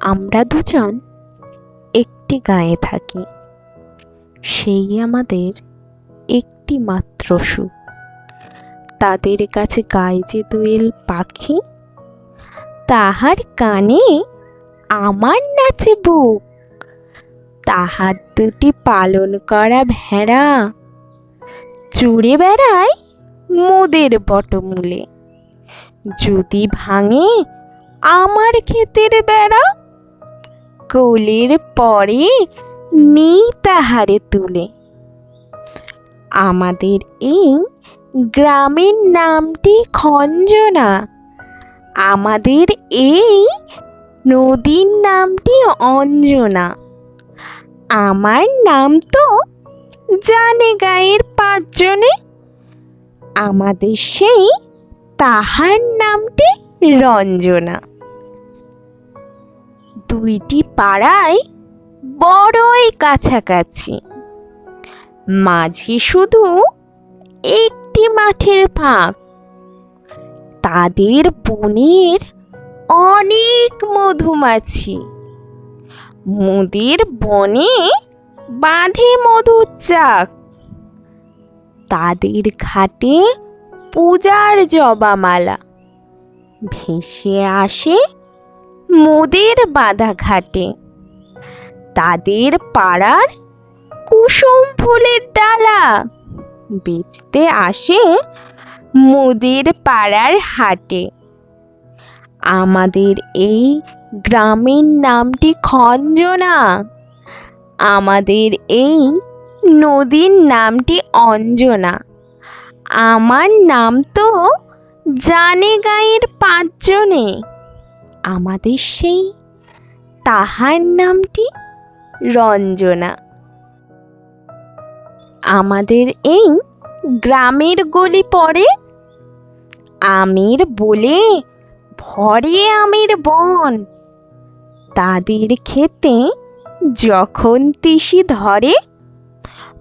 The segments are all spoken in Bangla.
আমরা দুজন একটি গাঁয়ে থাকি। সেই আমাদের একটি মাত্র সুখ। তাদের কাছে গায়ে যে দোয়েল পাখি, তাহার কানে আমার নাচে বুক। তাহার দুটি পালন করা ভেড়া চড়ে বেড়ায় মোদের বটমূলে। যদি ভাঙে আমার ক্ষেতের বেড়া কোলের পরে নেই তাহারে তুলে। আমাদের এই গ্রামের নামটি খঞ্জনা। আমাদের এই নদীর নামটি অঞ্জনা। আমার নাম তো জানে গায়ের পাঁচজনে। আমাদের সেই তাহার নামটি রঞ্জনা। দুইটি পাড়ায় বড়ই কাছাকাছি। মাঝে শুধু একটি মাঠের ফাঁক। তাদের বনের অনেক মধুমাছি। মোদের বনে বাঁধে মধুর চাক। তাদের ঘাটে পূজার জবামালা। ভেসে আসে মোদের বাঁধা ঘাটে তাদের পাড়ার কুসুম ফুলের ডালা। বেচতে আসে মোদের পাড়ার হাটে। আমাদের এই গ্রামের নামটি খঞ্জনা। আমাদের এই নদীর নামটি অঞ্জনা। আমার নাম তো জানে গায়ের পাঁচজনে। আমাদের সেই তাহার নামটি রঞ্জনা। আমাদের এই গ্রামের গলি পড়ে আমের বলে, ভরে আমের বন। তাদের খেতে যখন তিসি ধরে,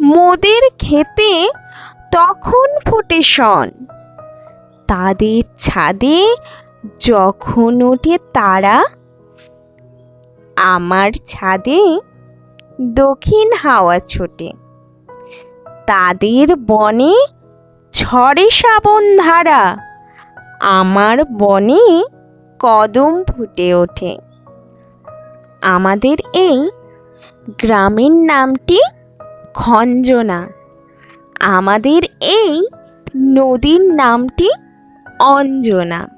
মোদের খেতে তখন ফোটে শন। তাদের ছাদে যখন ওঠে তারা আমার ছাদে দক্ষিণ হাওয়া ছোটে। তাদের বনে ঝড়ে শ্রাবণ ধারা। আমার বনে কদম ফুটে ওঠে। আমাদের এই গ্রামের নামটি খঞ্জনা। আমাদের এই নদীর নামটি অঞ্জনা।